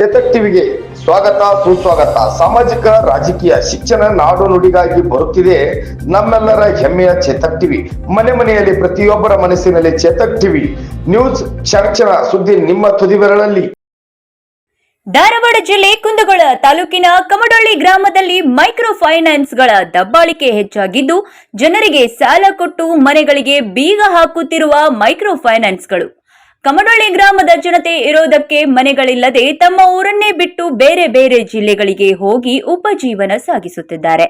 ಚೇತಕ್ ಟಿವಿಗೆ ಸ್ವಾಗತ, ಸುಸ್ವಾಗತ. ಸಾಮಾಜಿಕ, ರಾಜಕೀಯ, ಶಿಕ್ಷಣ, ನಾಡು ನುಡಿಗಾಗಿ ಬರುತ್ತಿದೆ ನಮ್ಮೆಲ್ಲರ ಹೆಮ್ಮೆಯ ಚೇತಕ್ ಟಿವಿ. ಮನೆ ಮನೆಯಲ್ಲಿ ಪ್ರತಿಯೊಬ್ಬರ ಮನಸ್ಸಿನಲ್ಲಿ ಚೇತಕ್ ಟಿವಿ. ನ್ಯೂಸ್ ಕ್ಷಣ ಸುದ್ದಿ ನಿಮ್ಮ ತುದಿಬೆರಳಲ್ಲಿ ಧಾರವಾಡ ಜಿಲ್ಲೆ ಕುಂದಗೋಳ ತಾಲೂಕಿನ ಕಮಡೊಳ್ಳಿ ಗ್ರಾಮದಲ್ಲಿ ಮೈಕ್ರೋ ಫೈನಾನ್ಸ್ಗಳ ದಬ್ಬಾಳಿಕೆ ಹೆಚ್ಚಾಗಿದ್ದು, ಜನರಿಗೆ ಸಾಲ ಕೊಟ್ಟು ಮನೆಗಳಿಗೆ ಬೀಗ ಹಾಕುತ್ತಿರುವ ಮೈಕ್ರೋ ಫೈನಾನ್ಸ್ಗಳು ಕಮಡೊಳ್ಳಿ ಗ್ರಾಮದ ಜನತೆ ಇರೋದಕ್ಕೆ ಮನೆಗಳಿಲ್ಲದೆ ತಮ್ಮ ಊರನ್ನೇ ಬಿಟ್ಟು ಬೇರೆ ಬೇರೆ ಜಿಲ್ಲೆಗಳಿಗೆ ಹೋಗಿ ಉಪಜೀವನ ಸಾಗಿಸುತ್ತಿದ್ದಾರೆ.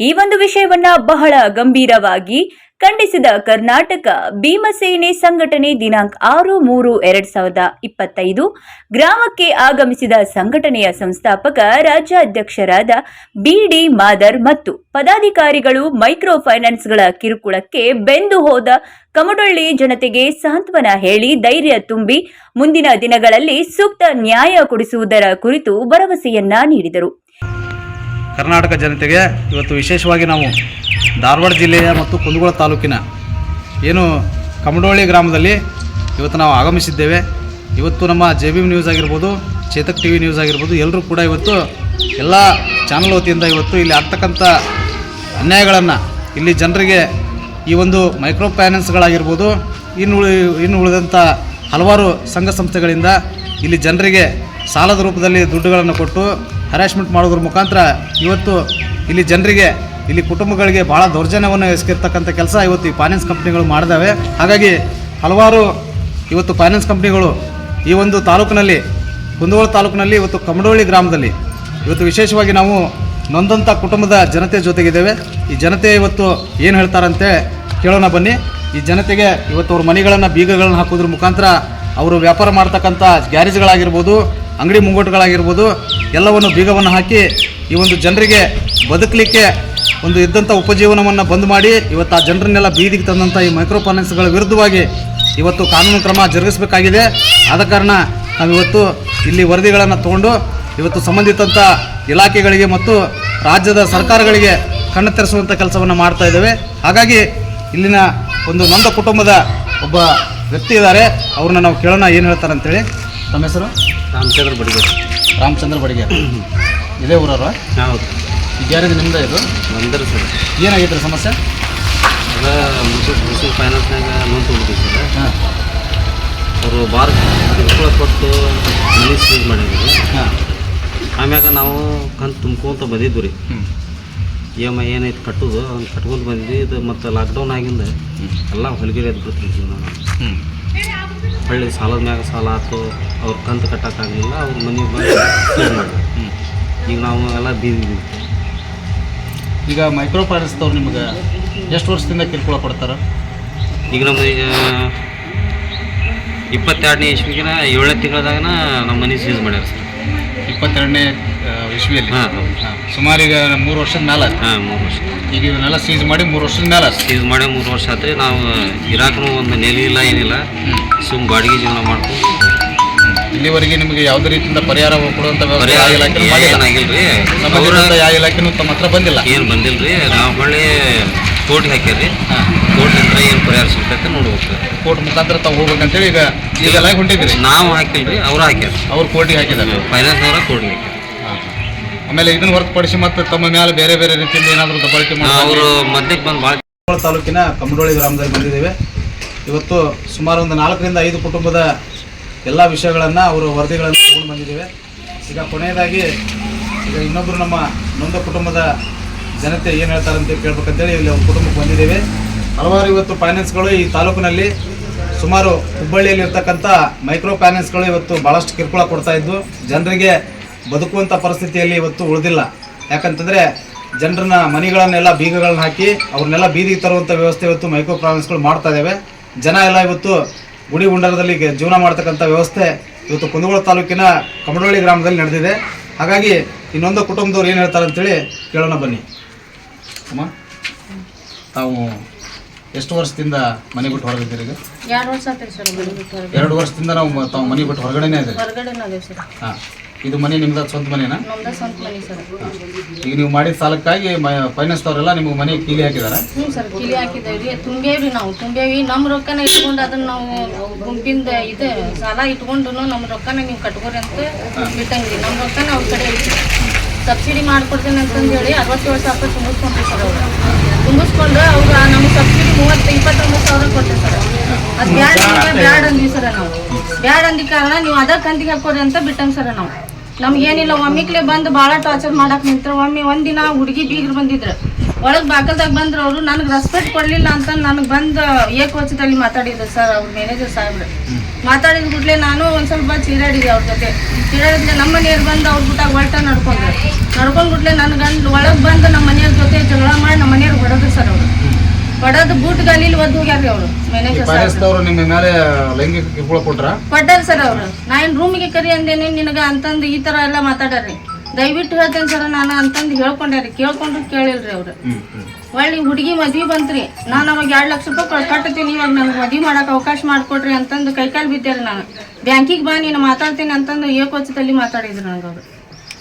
ಈ ಒಂದು ವಿಷಯವನ್ನ ಬಹಳ ಗಂಭೀರವಾಗಿ ಖಂಡಿಸಿದ ಕರ್ನಾಟಕ ಭೀಮಸೇನೆ ಸಂಘಟನೆ ದಿನಾಂಕ ಆರು ಮೂರು ಎರಡ್ ಸಾವಿರದ ಇಪ್ಪತ್ತೈದು. ಗ್ರಾಮಕ್ಕೆ ಆಗಮಿಸಿದ ಸಂಘಟನೆಯ ಸಂಸ್ಥಾಪಕ, ರಾಜ್ಯಾಧ್ಯಕ್ಷರಾದ ಬಿಡಿ ಮಾದರ್ ಮತ್ತು ಪದಾಧಿಕಾರಿಗಳು ಮೈಕ್ರೋ ಫೈನಾನ್ಸ್ಗಳ ಕಿರುಕುಳಕ್ಕೆ ಬೆಂದು ಹೋದ ಕಮಡೊಳ್ಳಿ ಜನತೆಗೆ ಸಾಂತ್ವನ ಹೇಳಿ ಧೈರ್ಯ ತುಂಬಿ ಮುಂದಿನ ದಿನಗಳಲ್ಲಿ ಸೂಕ್ತ ನ್ಯಾಯ ಕೊಡಿಸುವುದರ ಕುರಿತು ಭರವಸೆಯನ್ನ ನೀಡಿದರು. ಕರ್ನಾಟಕ ಜನತೆಗೆ ಇವತ್ತು ವಿಶೇಷವಾಗಿ ನಾವು ಧಾರವಾಡ ಜಿಲ್ಲೆಯ ಮತ್ತು ಕುಂದಗೋಳ ತಾಲೂಕಿನ ಏನು ಕಮಡೋಳಿ ಗ್ರಾಮದಲ್ಲಿ ಇವತ್ತು ನಾವು ಆಗಮಿಸಿದ್ದೇವೆ. ಇವತ್ತು ನಮ್ಮ ಜೆ ಬಿ ನ್ಯೂಸ್ ಆಗಿರ್ಬೋದು, ಚೇತಕ್ ಟಿ ವಿ ನ್ಯೂಸ್ ಆಗಿರ್ಬೋದು, ಎಲ್ಲರೂ ಕೂಡ ಇವತ್ತು ಎಲ್ಲ ಚಾನಲ್ ವತಿಯಿಂದ ಇವತ್ತು ಇಲ್ಲಿ ಆಗ್ತಕ್ಕಂಥ ಅನ್ಯಾಯಗಳನ್ನು ಇಲ್ಲಿ ಜನರಿಗೆ ಈ ಒಂದು ಮೈಕ್ರೋ ಫೈನಾನ್ಸ್ಗಳಾಗಿರ್ಬೋದು ಇನ್ನು ಇನ್ನು ಉಳಿದಂಥ ಹಲವಾರು ಸಂಘ ಸಂಸ್ಥೆಗಳಿಂದ ಇಲ್ಲಿ ಜನರಿಗೆ ಸಾಲದ ರೂಪದಲ್ಲಿ ದುಡ್ಡುಗಳನ್ನು ಕೊಟ್ಟು ಹರಾಸ್ಮೆಂಟ್ ಮಾಡೋದ್ರ ಮುಖಾಂತರ ಇವತ್ತು ಇಲ್ಲಿ ಜನರಿಗೆ, ಇಲ್ಲಿ ಕುಟುಂಬಗಳಿಗೆ ಭಾಳ ದೌರ್ಜನ್ಯವನ್ನು ಎಸಗಿರ್ತಕ್ಕಂಥ ಕೆಲಸ ಇವತ್ತು ಈ ಫೈನಾನ್ಸ್ ಕಂಪ್ನಿಗಳು ಮಾಡಿದಾವೆ. ಹಾಗಾಗಿ ಹಲವಾರು ಇವತ್ತು ಫೈನಾನ್ಸ್ ಕಂಪ್ನಿಗಳು ಈ ಒಂದು ತಾಲೂಕಿನಲ್ಲಿ, ಕುಂದಗೋಳ ತಾಲೂಕಿನಲ್ಲಿ ಇವತ್ತು ಕಮಡೋಳಿ ಗ್ರಾಮದಲ್ಲಿ ಇವತ್ತು ವಿಶೇಷವಾಗಿ ನಾವು ನೊಂದಂಥ ಕುಟುಂಬದ ಜನತೆ ಜೊತೆಗಿದ್ದೇವೆ. ಈ ಜನತೆ ಇವತ್ತು ಏನು ಹೇಳ್ತಾರಂತೆ ಕೇಳೋಣ ಬನ್ನಿ. ಈ ಜನತೆಗೆ ಇವತ್ತು ಅವ್ರ ಮನೆಗಳನ್ನು, ಬೀಗಗಳನ್ನು ಹಾಕೋದ್ರ ಮುಖಾಂತರ ಅವರು ವ್ಯಾಪಾರ ಮಾಡ್ತಕ್ಕಂಥ ಗ್ಯಾರೇಜ್ಗಳಾಗಿರ್ಬೋದು, ಅಂಗಡಿ ಮುಂಗಟ್ಟುಗಳಾಗಿರ್ಬೋದು ಎಲ್ಲವನ್ನು ಬೀಗವನ್ನು ಹಾಕಿ ಈ ಒಂದು ಜನರಿಗೆ ಬದುಕಲಿಕ್ಕೆ ಒಂದು ಇದ್ದಂಥ ಉಪಜೀವನವನ್ನು ಬಂದ್ ಮಾಡಿ, ಇವತ್ತು ಆ ಜನರನ್ನೆಲ್ಲ ಬೀದಿಗೆ ತಂದಂಥ ಈ ಮೈಕ್ರೋ ಫೈನಾನ್ಸ್ಗಳ ವಿರುದ್ಧವಾಗಿ ಇವತ್ತು ಕಾನೂನು ಕ್ರಮ ಜರುಗಿಸಬೇಕಾಗಿದೆ. ಆದ ಕಾರಣ ನಾವಿವತ್ತು ಇಲ್ಲಿ ವರದಿಗಳನ್ನು ತಗೊಂಡು, ಇವತ್ತು ಸಂಬಂಧಿತಂಥ ಇಲಾಖೆಗಳಿಗೆ ಮತ್ತು ರಾಜ್ಯದ ಸರ್ಕಾರಗಳಿಗೆ ಕಣ್ಣು ತೆರೆಸುವಂಥ ಕೆಲಸವನ್ನು ಮಾಡ್ತಾ ಇದ್ದೇವೆ. ಹಾಗಾಗಿ ಇಲ್ಲಿನ ಒಂದು ನೊಂದ ಕುಟುಂಬದ ಒಬ್ಬ ವ್ಯಕ್ತಿ ಇದ್ದಾರೆ. ಅವ್ರನ್ನ ನಾವು ಕೇಳೋಣ, ಏನು ಹೇಳ್ತಾರೆ ಅಂತೇಳಿ ತಮ್ಮ ಹೆಸರು? ರಾಮಚಂದ್ರ ಬಡಿಗೇರಿ. ರಾಮಚಂದ್ರ ಬಡಿಗೆ. ಇದೇ ಊರವ್ರ? ಹೌದು. ಈ ಗ್ಯಾರೇಜ್ ನಿಮ್ಮದೇ ಇದು? ಬಂದ್ರೆ ಸರ್. ಏನಾಗೈತೆ ಸಮಸ್ಯೆ? ಅದ ಮುಸೂರ್ ಮುಸೂರ್ ಫೈನಾನ್ಸ್ನಾಗ ಲೋನ್ ತೊಗೊಂಡಿದ್ದೀವಿ ಸರ್. ಹಾಂ. ಅವರು ಬಾರ್ ಕಿರುಕುಳ ಕೊಟ್ಟು ಮನಿ ಸೀಸ್ ಮಾಡಿದ್ರು. ಹಾಂ. ಆಮ್ಯಾಗ ನಾವು ಕಂತು ತುಂಬ್ಕೊಂತ ಬಂದಿದ್ವು ರೀ. ಇ ಎಂ ಐ ಏನೈತೆ ಕಟ್ಟೋದು ಅದನ್ನು ಕಟ್ಕೊಂತ ಬಂದಿದ್ವಿ ಇದು ಮತ್ತು ಲಾಕ್ಡೌನ್ ಆಗಿಂದ ಎಲ್ಲ ಹೊಲಿಗೆ ಎದ್ದು ಬಿಡ್ತೀವಿ ಜೀವನ ನಾವು. ಹೊಳ್ಳಿ ಸಾಲದ ಮ್ಯಾಗ ಸಾಲ ಆಯ್ತು ಅವ್ರ ಕಂತು ಕಟ್ಟೋಕ್ಕಾಗಲಿಲ್ಲ ಅವ್ರ ಮನೆ ಬಂದು ಈಗ ನಾವು ಎಲ್ಲ ಬೀದಿ ಈಗ ಮೈಕ್ರೋ ಫೈನಾನ್ಸ್ದವ್ರು ನಿಮಗೆ ಎಷ್ಟು ವರ್ಷದಿಂದ ಕಿರುಕುಳ ಕೊಡ್ತಾರೆ? ಈಗ ನಮ್ಮ ಈಗ ಇಪ್ಪತ್ತೆರಡನೇ ಇಸ್ವಿಗಿನ ಏಳನೇ ತಿಂಗಳದಾಗನ ನಮ್ಮ ಮನೆ ಸೀಸ್ ಮಾಡ್ಯಾರ. ಸರ್ ಇಪ್ಪತ್ತೆರಡನೇ ಇಸ್ವಿಯಲ್ಲಿ ಸುಮಾರು ಈಗ ಮೂರು ವರ್ಷದ ಮೇಲೆ. ಹಾಂ ಮೂರು ವರ್ಷ. ಈಗ ಇವನ್ನೆಲ್ಲ ಸೀಸ್ ಮಾಡಿ ಮೂರು ವರ್ಷದ ಮೇಲೆ. ಸೀಸ್ ಮಾಡಿ ಮೂರು ವರ್ಷ ಆಯ್ತು ನಾವು ಇರಾಕ್ನು ಒಂದು ನೆಲೆ ಇಲ್ಲ ಏನಿಲ್ಲ. ಸುಮ್ ಬಾಡಿಗೆ ಜೀವನ ಮಾಡ್ಕೊಂಡು ಇಲ್ಲಿವರೆಗೆ ನಿಮಗೆ ಯಾವುದೇ ರೀತಿಯಿಂದ ಪರಿಹಾರ ಕೊಡುವಂಥ ಯಾವ ಅವ್ರ ಯಾವ ಇಲಾಖೆನೂ ತಮ್ಮ ಹತ್ರ ಬಂದಿಲ್ಲ. ಏನು ಬಂದಿಲ್ರಿ. ನಾವು ಹೊಳ್ಳಿ ತೋಟಿ ಹಾಕ್ಯಾರ್ರಿ. ಹಾಂ. ಕೋರ್ಟ್ ಹತ್ರ ಏನು ಪರಿಹಾರ ಸಿಗ್ತೈತೆ ನೋಡ್ಬೇಕು ಕೋರ್ಟ್ ಮುಖಾಂತರ ತಾವು ಹೋಗ್ಬೇಕಂತೇಳಿ ಈಗ ಈಗೆಲ್ಲ ಹೊಂಟಿದ್ರಿ ನಾವು ಹಾಕಿಲ್ರಿ ಅವ್ರು ಹಾಕ್ಯಾರ. ಅವ್ರು ಕೋರ್ಟಿಗೆ ಹಾಕಿದ್ದಾರೆ. ಫೈನಾನ್ಸ್ನವ್ರ ಕೋರ್ಟ್ಗೆ ಹಾಕ್ಯಾರ. ಆಮೇಲೆ ಇದನ್ನ ಹೊರತುಪಡಿಸಿ ಮತ್ತೆ ತಮ್ಮ ಮೇಲೆ ಬೇರೆ ಬೇರೆ ರೀತಿಯಿಂದ ಏನಾದರೂ ದಬ್ಬಾಳಿಕೆ ಅವರು ಮಧ್ಯಕ್ಕೆ ಬಂದು ಭಾಳ ತಾಲೂಕಿನ ಕಮಡೋಳಿ ಗ್ರಾಮದಲ್ಲಿ ಬಂದಿದ್ದೇವೆ. ಇವತ್ತು ಸುಮಾರು ಒಂದು ನಾಲ್ಕರಿಂದ ಐದು ಕುಟುಂಬದ ಎಲ್ಲ ವಿಷಯಗಳನ್ನು ಅವರು ವರದಿಗಳನ್ನು ತಗೊಂಡು ಬಂದಿದ್ದೇವೆ. ಈಗ ಕೊನೆಯದಾಗಿ ಈಗ ಇನ್ನೊಬ್ಬರು ನಮ್ಮ ನೊಂದ ಕುಟುಂಬದ ಜನತೆ ಏನು ಹೇಳ್ತಾರೆ ಅಂತ ಕೇಳ್ಬೇಕಂತೇಳಿ ಇಲ್ಲಿ ಅವ್ರ ಕುಟುಂಬಕ್ಕೆ ಬಂದಿದ್ದೇವೆ. ಹಲವಾರು ಇವತ್ತು ಫೈನಾನ್ಸ್ಗಳು ಈ ತಾಲೂಕಿನಲ್ಲಿ ಸುಮಾರು ಹುಬ್ಬಳ್ಳಿಯಲ್ಲಿ ಇರ್ತಕ್ಕಂಥ ಮೈಕ್ರೋ ಫೈನಾನ್ಸ್ಗಳು ಇವತ್ತು ಭಾಳಷ್ಟು ಕಿರುಕುಳ ಕೊಡ್ತಾ ಇದ್ದು, ಜನರಿಗೆ ಬದುಕುವಂಥ ಪರಿಸ್ಥಿತಿಯಲ್ಲಿ ಇವತ್ತು ಉಳಿದಿಲ್ಲ. ಯಾಕಂತಂದರೆ ಜನರನ್ನ ಮನೆಗಳನ್ನೆಲ್ಲ ಬೀಗಗಳನ್ನ ಹಾಕಿ ಅವ್ರನ್ನೆಲ್ಲ ಬೀದಿಗೆ ತರುವಂಥ ವ್ಯವಸ್ಥೆ ಇವತ್ತು ಮೈಕ್ರೋ ಫೈನಾನ್ಸ್ಗಳು ಮಾಡ್ತಾ ಇದ್ದಾವೆ ಜನ ಎಲ್ಲ ಇವತ್ತು ಗುಡಿ ಗುಂಡರದಲ್ಲಿ ಜೀವನ ಮಾಡ್ತಕ್ಕಂಥ ವ್ಯವಸ್ಥೆ ಇವತ್ತು ಕುಂದಗೋಳ ತಾಲೂಕಿನ ಕಮಡೋಳಿ ಗ್ರಾಮದಲ್ಲಿ ನಡೆದಿದೆ. ಹಾಗಾಗಿ ಇನ್ನೊಂದು ಕುಟುಂಬದವ್ರು ಏನು ಹೇಳ್ತಾರೆ ಅಂತೇಳಿ ಕೇಳೋಣ ಬನ್ನಿ. ಅಮ್ಮ, ತಾವು ಎಷ್ಟು ವರ್ಷದಿಂದ ಮನೆ ಬಿಟ್ಟು ಹೊರಗಿದ್ದೀರಿ ಈಗ? ಎರಡು ವರ್ಷ ಆಯ್ತು ಸರ್ ಮನೆ ಬಿಟ್ಟು ಹೊರಗೆ. ಎರಡು ವರ್ಷದಿಂದ ನಾವು ಮ- ತಾವು ಮನೆ ಬಿಟ್ಟು ಹೊರಗಡೆನೇ ಇದೆ ಹೊರಗಡೆನೇ ಸರ್. ಹಾಂ. ಇದು ಮನೆ ನಿಮ್ದು ಸ್ವಂತ ಮನೆನಾ? ನಮ್ದ ಸ್ವಂತ ಮನೆ ಸರ್. ಈಗ ನೀವು ಮಾಡಿದ ಸಾಲಕ್ಕಾಗಿ ಫೈನಾನ್ಸ್ ಅವರೆಲ್ಲ ನಿಮ್ಗೆ ಮನೆ ಕೀಲಿ ಹಾಕಿದಾರ? ಹ್ಞೂ ಸರ್ ಕಿಲಿ ಹಾಕಿದ್ದೇವ್ರಿ ತುಂಬೇವ್ರಿ ನಾವು. ತುಂಬೇವಿ ನಮ್ಮ ರೊಕ್ಕನ ಇಟ್ಕೊಂಡು ಅದನ್ನ ನಾವು ಗುಂಪಿಂದ ಇದು ಸಾಲ ಇಟ್ಕೊಂಡು ನಮ್ಮ ರೊಕ್ಕನ ನೀವು ಕಟ್ಕೋರಿ ಅಂತ ಬಿಟ್ಟಂಗ್ರಿ ನಮ್ಮ ರೊಕ್ಕನ ಅವ್ರ ಕಡೆ ಸಬ್ಸಿಡಿ ಮಾಡ್ಕೊಡ್ತೀನಿ ಅಂತಂದು ಹೇಳಿ ಅರವತ್ತೇಳು ಸಾವಿರ ರೂಪಾಯಿ ತುಂಬಿಸ್ಕೊಂಡ್ರಿ ಸರ್ ಅವ್ರು. ತುಂಬಿಸ್ಕೊಂಡು ಅವ್ರು ನಮ್ಗೆ ಸಬ್ಸಿಡಿ ಮೂವತ್ತು ಇಪ್ಪತ್ತೊಂಬತ್ತು ಸಾವಿರ ಕೊಡ್ತೀವಿ ಸರ್. ಅದು ಬ್ಯಾಡ ಅಂದ್ರೆ ಬ್ಯಾಡ ಅಂದ್ವಿ ಸರ ನಾವು. ಬ್ಯಾಡ ಅಂದಿ ಕಾರಣ ನೀವು ಅದ ಕಂತಿಗೆ ಹಾಕೊಡ್ರಿ ಅಂತ ಬಿಟ್ಟಂಗೆ ಸರ ನಾವು. ನಮ್ಗೇನಿಲ್ಲ ಒಮ್ಮಿಕ್ಲೆ ಬಂದು ಭಾಳ ಟಾರ್ಚರ್ ಮಾಡಕ್ ನಿಂತ್ರ. ಒಮ್ಮೆ ಒಂದಿನ ಹುಡುಗಿ ಬೀಗ್ರು ಬಂದಿದ್ರು. ಒಳಗೆ ಬಾಕಲ್ದಾಗ ಬಂದ್ರು ಅವರು ನನಗೆ ರೆಸ್ಪೆಕ್ಟ್ ಕೊಡಲಿಲ್ಲ ಅಂತ ನನಗೆ ಬಂದು ಏಕವಚದಲ್ಲಿ ಮಾತಾಡಿದ್ರು ಸರ್ ಅವ್ರ ಮ್ಯಾನೇಜರ್ ಸಾಹೇಬ್ರು. ಮಾತಾಡಿದ ಕೂಡಲೇ ನಾನು ಒಂದು ಸ್ವಲ್ಪ ಚೀರಾಡಿದೆ ಅವ್ರ ಜೊತೆ. ಚೀರಾಡಿದ್ರೆ ನಮ್ಮ ಮನೆಯವ್ರು ಬಂದು ಅವ್ರ ಬಿಟ್ಟಾಗ ಒಳ್ಟ ನಡ್ಕೊಂಡ್ರು. ನಡ್ಕೊಂಡ್ ಬಿಟ್ಲೆ ನನ್ನ ಗಂಡ ಒಳಗ್ ಬಂದು ನಮ್ಮ ಮನೆಯವ್ರ ಜೊತೆ ಜಗಳ ಮಾಡಿ ನಮ್ಮ ಮನೆಯವ್ರು ಹೊಡೆದ್ರು ಸರ್ ಅವರು. ಹೊಡೆದು ಬೂಟ್ ಗಾಲಿಲಿ ಒದ್ದು ಹೋಗ್ಯಾರ್ರಿ ಅವರು ಮ್ಯಾನೇಜರ್ ಸರ್ ಅವರು. ನಿಮ್ಮ ಮೇಲೆ ಲೈಂಗಿಕ ಕಿರುಕುಳ ಕೊಟ್ರ? ಕೊಟ್ಟಾರ ಸರ್ ಅವ್ರು. ನಾ ಏನ್ ರೂಮಿಗೆ ಕರಿ ಅಂದೇನೆ ನಿನಗೆ ಅಂತಂದು ಈ ತರ ಎಲ್ಲ ಮಾತಾಡ್ರಿ ದಯವಿಟ್ಟು ಹೇಳ್ತೇನೆ ಸರ್ ನಾನು ಅಂತಂದು ಹೇಳ್ಕೊಂಡ್ಯಾರಿ ಕೇಳ್ಕೊಂಡ್ರು ಕೇಳಿಲ್ರಿ ಅವ್ರು. ಒಳ್ಳೆ ಹುಡುಗಿ ಮದ್ವಿ ಬಂತ್ರಿ. ನಾನು ಅವಾಗ ಎರಡು ಲಕ್ಷ ರೂಪಾಯಿ ಕಟ್ಟತೀನಿ ಕಟ್ತೀನಿ ಇವಾಗ ನನಗೆ ಮದ್ವಿ ಮಾಡಕ್ ಅವಕಾಶ ಮಾಡಿಕೊಡ್ರಿ ಅಂತಂದು ಕೈಕಾಲು ಬಿದ್ದೇರಿ ನಾನು. ಬ್ಯಾಂಕಿಗೆ ಬಾ ನೀನು ಮಾತಾಡ್ತೀನಿ ಅಂತಂದು ಏಕೋಚದಲ್ಲಿ ಮಾತಾಡಿದ್ರು ನನಗೆ ಅವ್ರು.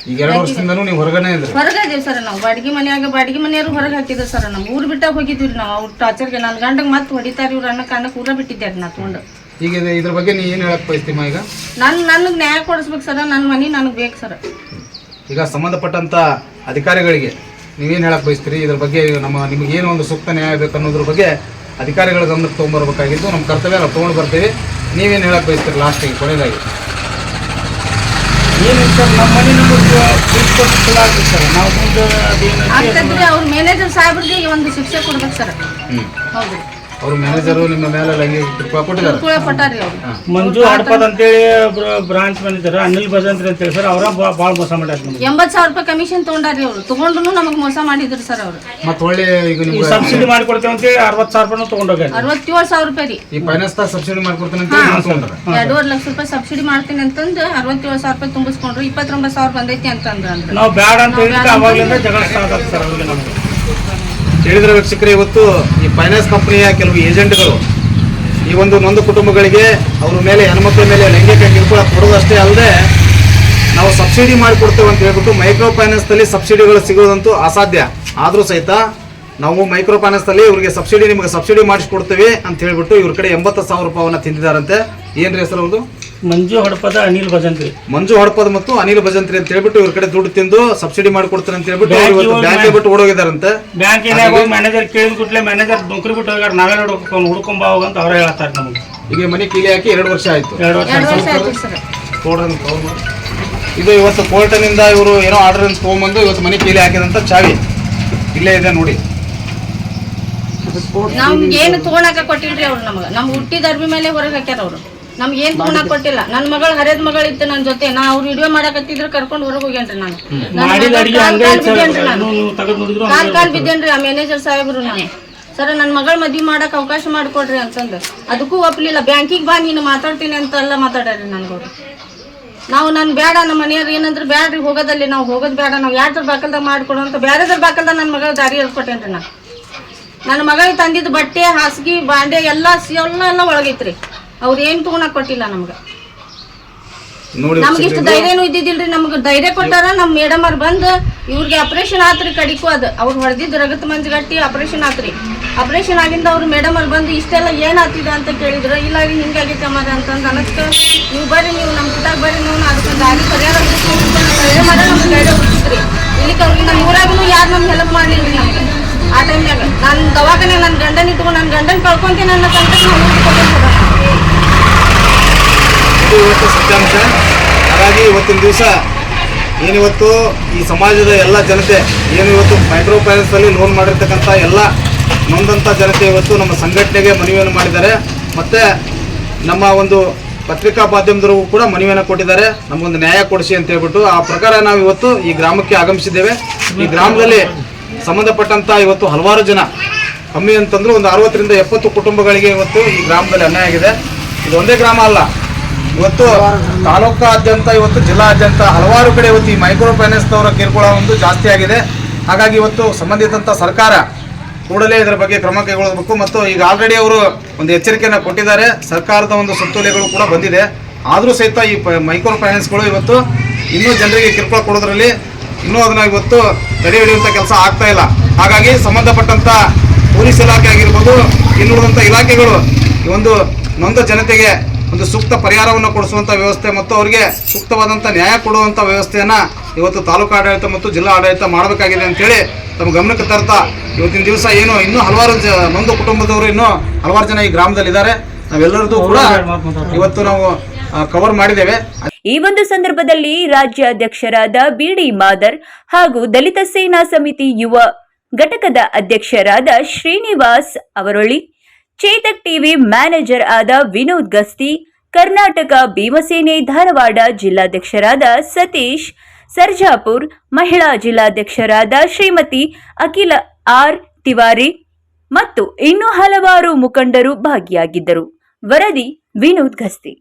ಈಗ ಎರಡು ವರ್ಷದಿಂದನೂ ನೀವು ಹೊರಗನೆ ಇದ್ರಿ. ಹೊರಗೆ ಇದೀವಿ ಸರ್ ನಾವು. ಬಾಡಿಗೆ ಮನ್ಯಾಗ ಬಾಡಿಗೆ ಮನೆಯವರು ಹೊರಗೆ ಹಾಕಿದ್ರು ಸರ್ ನಮ್ಮ ಊರು ಬಿಟ್ಟಾಗ ಹೋಗಿದ್ವಿ ನಾವು. ಅವ್ರ ಟಾರ್ಚರ್ಗೆ ನನ್ನ ಗಂಡಗೆ ಮತ್ತೆ ಹೊಡಿತಾರೆ ಇವ್ರು ಅನ್ನ ಕಾರಣಕ್ಕೆ ಊರ ಬಿಟ್ಟಿದ್ದೆ ನಾ ತೊಗೊಂಡು. ಈಗ ಇದು- ಇದ್ರ ಬಗ್ಗೆ ನೀ ಏನು ಹೇಳಕ್ ಬಯಸ್ತೀಮ ಈಗ? ನನ್ ನನಗೆ ನ್ಯಾಯ ಕೊಡಿಸ್ಬೇಕು ಸರ್. ನನ್ನ ಮನೆ ನನಗೆ ಬೇಕು ಸರ್. ಈಗ ಸಂಬಂಧಪಟ್ಟಂತ ಅಧಿಕಾರಿಗಳಿಗೆ ನೀವೇನು ಹೇಳಕ್ ಬಯಸ್ತೀರಿ? ಇದ್ರ ಬಗ್ಗೆ ನಮ್ಮ ನಿಮ್ಗೆ ಏನು ಒಂದು ಸೂಕ್ತ ನ್ಯಾಯ ಬೇಕು ಅನ್ನೋದ್ರ ಬಗ್ಗೆ ಅಧಿಕಾರಿಗಳ ಗಮನಕ್ಕೆ ತೊಗೊಂಬರ್ಬೇಕಾಗಿದ್ದು ನಮ್ಮ ಕರ್ತವ್ಯ ನಾವು ತೊಗೊಂಡು ಬರ್ತೀವಿ. ನೀವೇನು ಹೇಳಕ್ ಬಯಸ್ತೀರಿ ಲಾಸ್ಟಿಗೆ ಕೊನೆಯದಾಗಿ ಏನಿಲ್ಲ ಸರ್? ನಮ್ಮ ಮನೆ ನಮಗೆ ಚಲೋ ಆಗ್ತದೆ ಸರ್. ನಾವು ಮುಂದೆ ಅದೇನು ಆಗ್ತದ್ರಿ ಅವ್ರ ಮ್ಯಾನೇಜರ್ ಸಾಹೇಬ್ರಿಗೆ ಒಂದು ಶಿಕ್ಷೆ ಕೊಡ್ಬೇಕು ಸರ್. ಹೌದು. ಅವರು ಮ್ಯಾನೇಜರು ನಿಮ್ಮ ಮೇಲೆ ಲೈಂಗಿಕ ಕಿರುಕುಳ ಕೊಟ್ಟಿದ್ದಾರೆ. ಕಿರುಕುಳ ಪಟ್ಟಾರಿ ಅವ್ರು. ಮಂಜು ಹಡ್ಪದ್ ಅಂತೇಳಿ ಬ್ರಾಂಚ್ ಮ್ಯಾನೇಜರ್ ಅನಿಲ್ ಭಜಂತ್ರಿ ಅಂತೇಳಿ ಸರ್ ಅವರ ಭಾಳ ಮೋಸ ಮಾಡ್ಯಾರ ನಮ್ಗೆ. ಎಂಬತ್ತು ಸಾವಿರ ರೂಪಾಯಿ ಕಮಿಷನ್ ತೊಗೊಂಡಾರಿ ಅವ್ರು. ತಗೊಂಡ್ರು ನಮಗೆ ಮೋಸ ಮಾಡಿದ್ರು ಸರ್ ಅವರು. ಮತ್ತೆ ಒಳ್ಳೆ ಈಗ ಈ ನಿಮ್ಗೆ ಸಬ್ಸಿಡಿ ಮಾಡಿಕೊಡ್ತೇವೆ ಅಂತೇಳಿ ಅರವತ್ತು ಸಾವಿರ ರೂಪಾಯಿ ತೊಗೊಂಡೋಗ್ಯಾರ ಅರವತ್ತೇಳು ಸಾವಿರ ರೂಪಾಯಿ ರೀ. ಈ ಫೈನಾನ್ಸ್ ಸಬ್ಸಿಡಿ ಮಾಡ್ಕೊಡ್ತೇನೆ ಅಂತ ಹೇಳಿ ಎರಡೂವರೆ ಲಕ್ಷ ರೂಪಾಯಿ ಸಬ್ಸಿಡಿ ಮಾಡ್ತೀನಿ ಅಂತಂದು ಅರವತ್ತೇಳು ಸಾವಿರ ರೂಪಾಯಿ ತುಂಬಿಸ್ಕೊಂಡ್ರು. ಇಪ್ಪತ್ತೊಂಬತ್ತು ಸಾವಿರ ಬಂದೈತಿ ಅಂತಂದ್ರೆ ಅಂದ್ರೆ. ನಾವು ಬ್ಯಾಡ ಅಂತ ಹೇಳಿದ್ರೆ ಅವಾಗಲಿಂದ ಜಗಳ ಸ್ಟಾರ್ಟ್ ಆಗ್ತದೆ ಸರ್ ಅವಾಗ ನಮಗೆ ತಿಳಿದ್ರ ವೀಕ್ಷಕರೇ ಇವತ್ತು ಈ ಫೈನಾನ್ಸ್ ಕಂಪನಿಯ ಕೆಲವು ಏಜೆಂಟ್ಗಳು ಈ ಒಂದು ನೊಂದು ಕುಟುಂಬಗಳಿಗೆ ಅವ್ರ ಮೇಲೆ ಹೆಣ್ಮಕ್ಳ ಮೇಲೆ ಲೈಂಗಿಕ ಕಿರುಕುಳ ಕೊಡೋದಷ್ಟೇ ಅಲ್ಲದೆ, ನಾವು ಸಬ್ಸಿಡಿ ಮಾಡಿಕೊಡ್ತೇವೆ ಅಂತ ಹೇಳ್ಬಿಟ್ಟು ಮೈಕ್ರೋ ಫೈನಾನ್ಸ್ನಲ್ಲಿ ಸಬ್ಸಿಡಿಗಳು ಸಿಗೋದಂತೂ ಅಸಾಧ್ಯ. ಆದರೂ ಸಹಿತ ನಾವು ಮೈಕ್ರೋ ಫೈನಾನ್ಸ್ನಲ್ಲಿ ಇವರಿಗೆ ಸಬ್ಸಿಡಿ ನಿಮಗೆ ಸಬ್ಸಿಡಿ ಮಾಡಿಸ್ಕೊಡ್ತೇವೆ ಅಂತ ಹೇಳ್ಬಿಟ್ಟು ಇವ್ರ ಕಡೆ ಎಂಬತ್ತು ಸಾವಿರ ರೂಪಾಯಿನ ತಿಂದಿದ್ದಾರಂತೆ. ರೀ ಹೆಸರು ಅವ್ರದ್ದು ಮಂಜು ಹಡಪದ ಅನಿಲ್ ಭಜಂತ್ರಿ. ಮಂಜು ಹೊಡಪದ ಮತ್ತು ಅನಿಲ್ ಭಜಂತ್ರಿ ಅಂತ ಹೇಳ್ಬಿಟ್ಟು ಇವ್ರ ಕಡೆ ದುಡ್ಡು ತಿಂದು ಸಬ್ಸಿಡಿ ಮಾಡ್ಕೊಡ್ತಾರೆ ಅಂತ ಹೇಳ್ಬಿಟ್ಟು ಬ್ಯಾಂಕ್ ಬಿಟ್ಟು ಓಡೋಗಿದಾರಂತೆ. ಬ್ಯಾಂಕ್ ಹೋಗಿ ಮ್ಯಾನೇಜರ್ ಕೇಳಿದ ಕೂಡಲೇ ಮ್ಯಾನೇಜರ್ ನೌಕರಿ ಬಿಟ್ಟು ಹೋಗ್ಯಾರ ನಾವೇ ಹುಡ್ಕೊಂಡು ಹುಡ್ಕೊಂಬ ಹೋಗಂತ ಅವರೇ ಹೇಳ್ತಾರೆ ನಮಗೆ. ಈಗ ಮನೆ ಕೀಲಿ ಹಾಕಿ ಎರಡು ವರ್ಷ ಆಯ್ತು. ಎರಡು ವರ್ಷ ಎರಡು ವರ್ಷ ಆಯ್ತು ಸರ್. ಕೋರ್ಟನ್ನು ತಗೊಂಡು ಇದು ಇವತ್ತು ಕೋರ್ಟನಿಂದ ಇವರು ಏನೋ ಆರ್ಡರ್ ತೊಗೊಂಬಂದು ಇವತ್ತು ಮನೆ ಕೀಲಿ ಹಾಕಿದಂತ ಚಾವಿ. ಇಲ್ಲೇ ಇದೆ ನೋಡಿ. ನಮ್ಗೆ ಏನು ತಗೊಳಕ ಕೊಟ್ಟಿಲ್ರಿ ಅವ್ರು ನಮ್ಗೆ. ನಮ್ಗೆ ಹುಟ್ಟಿದ ಅರ್ಬಿ ಮೇಲೆ ಹೊರಗೆ ಹಾಕ್ಯಾರ ಅವ್ರು. ನಮ್ಗೆ ಏನ್ ತಗೊಳಕ್ ಕೊಟ್ಟಿಲ್ಲ ನನ್ನ ಮಗಳ ಹರಿದ ಮಗಳ ಇತ್ತು ನನ್ನ ಜೊತೆ. ನಾ ಅವ್ರು ವಿಡಿಯೋ ಮಾಡಕತ್ತಿದ್ರು ಕರ್ಕೊಂಡು ಹೊರಗೆ ಹೋಗ್ಯಾನ್ರಿ ನಾನು. ಕಾಲ್ ಕಾಲ್ ಬಿದ್ದೇನ್ರಿ ಆ ಮ್ಯಾನೇಜರ್ ಸಾಹೇಬ್ರು ನಾನು. ಸರ್ ನನ್ನ ಮಗಳ ಮದ್ವಿ ಮಾಡಕ್ ಅವಕಾಶ ಮಾಡ್ಕೊಡ್ರಿ ಅಂತಂದು. ಅದಕ್ಕೂ ಒಪ್ಲಿಲ್ಲ. ಬ್ಯಾಂಕಿಗೆ ಬಾ ನೀನು ಮಾತಾಡ್ತೀನಿ ಅಂತ ಎಲ್ಲ ಮಾತಾಡ್ರಿ ನನ್ಗವ್ರು ನಾವು ನನ್ ಬೇಡ ನಮ್ಮ ಮನೆಯವ್ರು ಏನಂದ್ರೆ ಬ್ಯಾಡ್ರಿ ಹೋಗೋದಲ್ಲಿ ನಾವು ಹೋಗೋದು ಬೇಡ ನಾವು ಯಾರ್ದ್ರ ಬಾಕಲ್ದಾಗ ಮಾಡ್ಕೊಡು ಅಂತ ಬೇರೆದ್ರ ಬಾಕಲ್ದಾಗ ನನ್ನ ಮಗಳ ದಾರಿ ಹೇಳ್ಕೊಟ್ಟೇನ್ರಿ ನಾನು. ನನ್ನ ಮಗಳಿಗೆ ತಂದಿದ್ದು ಬಟ್ಟೆ ಹಾಸಿಗೆ ಬಾಂಡೆ ಎಲ್ಲ ಸಿ- ಎಲ್ಲ ಎಲ್ಲ ಒಳಗೈತ್ರಿ. ಅವ್ರು ಏನ್ ತಗೊಳಕ್ ಕೊಟ್ಟಿಲ್ಲ ನಮ್ಗ. ನೋಡಿ ನಮ್ಗೆ ಇಷ್ಟು ಧೈರ್ಯನೂ ಇದ್ದಿದ್ದಿಲ್ರಿ ನಮ್ಗೆ ಧೈರ್ಯ ಕೊಟ್ಟಾರ ನಮ್ಮ ಮೇಡಮ್ ಅವ್ರು ಬಂದು ಇವ್ರಿಗೆ ಆಪರೇಷನ್ ಆತ್ರಿ ಕಡಿಕು ಅದು. ಅವ್ರು ಹೊಡೆದಿದ್ದು ರಗತ್ ಮಂಜುಗಟ್ಟಿ ಆಪರೇಷನ್ ಆತ್ರಿ. ಆಪರೇಷನ್ ಆಗಿಂದ ಅವ್ರು ಮೇಡಮ್ ಅವ್ರು ಬಂದು ಇಷ್ಟೆಲ್ಲ ಏನ್ ಆತಿದ ಅಂತ ಕೇಳಿದ್ರು ಇಲ್ಲ ರೀ ಹಿಂಗಾಗೈತೆ ಅಮ್ಮರ ಅಂತಂದು ಅನ್ನಕ್ಕೆ ನೀವು ಬರ್ರಿ ನೀವು ನಮ್ಮ ಕಿಟಾಗ ಬರ್ರಿ ನೀವು ಅದಕ್ಕೆ ಆಗಿ ಪರಿಹಾರ ಧೈರ್ಯ ಮಾಡ ನಮ್ಗೆ ಧೈರ್ಯ ಹುಡುಕಿದ್ರಿ ಇಲ್ಲಿ ಅವ್ರಿಗೆ ನಮ್ಮ ಊರಾಗೂ ಯಾರು ನಮ್ಗೆ ಹೆಲ್ಪ್ ಮಾಡಲಿಲ್ಲ ನಮ್ಗೆ. ಆ ಟೈಮ್ನಾಗ ನಾನು ದವಾಖಾನೆ ನನ್ನ ಗಂಡನ ಇಟ್ಕೊಂಡು ನನ್ನ ಗಂಡನ ಕಳ್ಕೊಂತೀನಿ ನನ್ನ ಕಂಟಕ್ಕೆ ಇದು ಇವತ್ತು ಸತ್ಯಾಂಶ. ಹಾಗಾಗಿ ಇವತ್ತಿನ ದಿವಸ ಏನಿವತ್ತು ಈ ಸಮಾಜದ ಎಲ್ಲ ಜನತೆ, ಏನು ಇವತ್ತು ಮೈಕ್ರೋ ಫೈನಾನ್ಸಲ್ಲಿ ಲೋನ್ ಮಾಡಿರ್ತಕ್ಕಂಥ ಎಲ್ಲ ನೊಂದಂಥ ಜನತೆ ಇವತ್ತು ನಮ್ಮ ಸಂಘಟನೆಗೆ ಮನವಿಯನ್ನು ಮಾಡಿದ್ದಾರೆ. ಮತ್ತು ನಮ್ಮ ಒಂದು ಪತ್ರಿಕಾ ಮಾಧ್ಯಮದವರು ಕೂಡ ಮನವಿಯನ್ನು ಕೊಟ್ಟಿದ್ದಾರೆ. ನಮಗೊಂದು ನ್ಯಾಯ ಕೊಡಿಸಿ ಅಂತ ಹೇಳ್ಬಿಟ್ಟು ಆ ಪ್ರಕಾರ ನಾವು ಇವತ್ತು ಈ ಗ್ರಾಮಕ್ಕೆ ಆಗಮಿಸಿದ್ದೇವೆ. ಈ ಗ್ರಾಮದಲ್ಲಿ ಸಂಬಂಧಪಟ್ಟಂತ ಇವತ್ತು ಹಲವಾರು ಜನ ಕಮ್ಮಿ ಅಂತಂದ್ರೆ ಒಂದು ಅರವತ್ತರಿಂದ ಎಪ್ಪತ್ತು ಕುಟುಂಬಗಳಿಗೆ ಇವತ್ತು ಈ ಗ್ರಾಮದಲ್ಲಿ ಅನ್ಯಾಯ ಆಗಿದೆ. ಇದು ಒಂದೇ ಗ್ರಾಮ ಅಲ್ಲ. ಇವತ್ತು ತಾಲೂಕಾದ್ಯಂತ, ಇವತ್ತು ಜಿಲ್ಲಾದ್ಯಂತ ಹಲವಾರು ಕಡೆ ಇವತ್ತು ಈ ಮೈಕ್ರೋ ಫೈನಾನ್ಸ್ನವರ ಕಿರುಕುಳ ಒಂದು ಜಾಸ್ತಿ ಆಗಿದೆ. ಹಾಗಾಗಿ ಇವತ್ತು ಸಂಬಂಧಿತಂತ ಸರ್ಕಾರ ಕೂಡಲೇ ಇದರ ಬಗ್ಗೆ ಕ್ರಮ ಕೈಗೊಳ್ಳಬೇಕು ಮತ್ತು ಈಗ ಆಲ್ರೆಡಿ ಅವರು ಒಂದು ಎಚ್ಚರಿಕೆಯನ್ನು ಕೊಟ್ಟಿದ್ದಾರೆ. ಸರ್ಕಾರದ ಒಂದು ಸುತ್ತೋಲೆಗಳು ಕೂಡ ಬಂದಿದೆ. ಆದರೂ ಸಹಿತ ಈ ಮೈಕ್ರೋ ಫೈನಾನ್ಸ್ಗಳು ಇವತ್ತು ಇನ್ನೂ ಜನರಿಗೆ ಕಿರುಕುಳ ಕೊಡೋದ್ರಲ್ಲಿ ಇನ್ನೂ ಅದನ್ನ ಇವತ್ತು ತಡೆ ಹಿಡಿಯುವಂಥ ಕೆಲಸ ಆಗ್ತಾ ಇಲ್ಲ. ಹಾಗಾಗಿ ಸಂಬಂಧಪಟ್ಟಂತ ಪೊಲೀಸ್ ಇಲಾಖೆ ಆಗಿರ್ಬೋದು ಇನ್ನುಳಿದಂಥ ಇಲಾಖೆಗಳು ಈ ಒಂದು ನೊಂದ ಜನತೆಗೆ ಒಂದು ಸೂಕ್ತ ಪರಿಹಾರವನ್ನು ಕೊಡಿಸುವಂಥ ವ್ಯವಸ್ಥೆ ಮತ್ತು ಅವರಿಗೆ ಸೂಕ್ತವಾದಂಥ ನ್ಯಾಯ ಕೊಡುವಂಥ ವ್ಯವಸ್ಥೆಯನ್ನು ಇವತ್ತು ತಾಲೂಕು ಆಡಳಿತ ಮತ್ತು ಜಿಲ್ಲಾ ಆಡಳಿತ ಮಾಡಬೇಕಾಗಿದೆ ಅಂತೇಳಿ ತಮ್ಮ ಗಮನಕ್ಕೆ ತರ್ತಾ ಇವತ್ತಿನ ದಿವಸ ಏನು ಇನ್ನೂ ಹಲವಾರು ಜ ನೊಂದು ಕುಟುಂಬದವರು ಇನ್ನೂ ಹಲವಾರು ಜನ ಈ ಗ್ರಾಮದಲ್ಲಿದ್ದಾರೆ. ನಾವೆಲ್ಲರದ್ದು ಕೂಡ ಇವತ್ತು ನಾವು ಕವರ್ ಮಾಡಿದ್ದೇವೆ. ಈ ಒಂದು ಸಂದರ್ಭದಲ್ಲಿ ರಾಜ್ಯಾಧ್ಯಕ್ಷರಾದ ಬಿಡಿ ಮಾದರ್ ಹಾಗೂ ದಲಿತ ಸೇನಾ ಸಮಿತಿ ಯುವ ಘಟಕದ ಅಧ್ಯಕ್ಷರಾದ ಶ್ರೀನಿವಾಸ್ ಅವರೊಳಿ, ಚೇತಕ್ ಟಿವಿ ಮ್ಯಾನೇಜರ್ ಆದ ವಿನೋದ್ ಗಸ್ತಿ, ಕರ್ನಾಟಕ ಭೀಮಸೇನೆ ಧಾರವಾಡ ಜಿಲ್ಲಾಧ್ಯಕ್ಷರಾದ ಸತೀಶ್, ಸರ್ಜಾಪುರ್ ಮಹಿಳಾ ಜಿಲ್ಲಾಧ್ಯಕ್ಷರಾದ ಶ್ರೀಮತಿ ಅಖಿಲ ಆರ್ ತಿವಾರಿ ಮತ್ತು ಇನ್ನೂ ಹಲವಾರು ಮುಖಂಡರು ಭಾಗಿಯಾಗಿದ್ದರು. ವರದಿ ವಿನೋದ್ ಗಸ್ತಿ.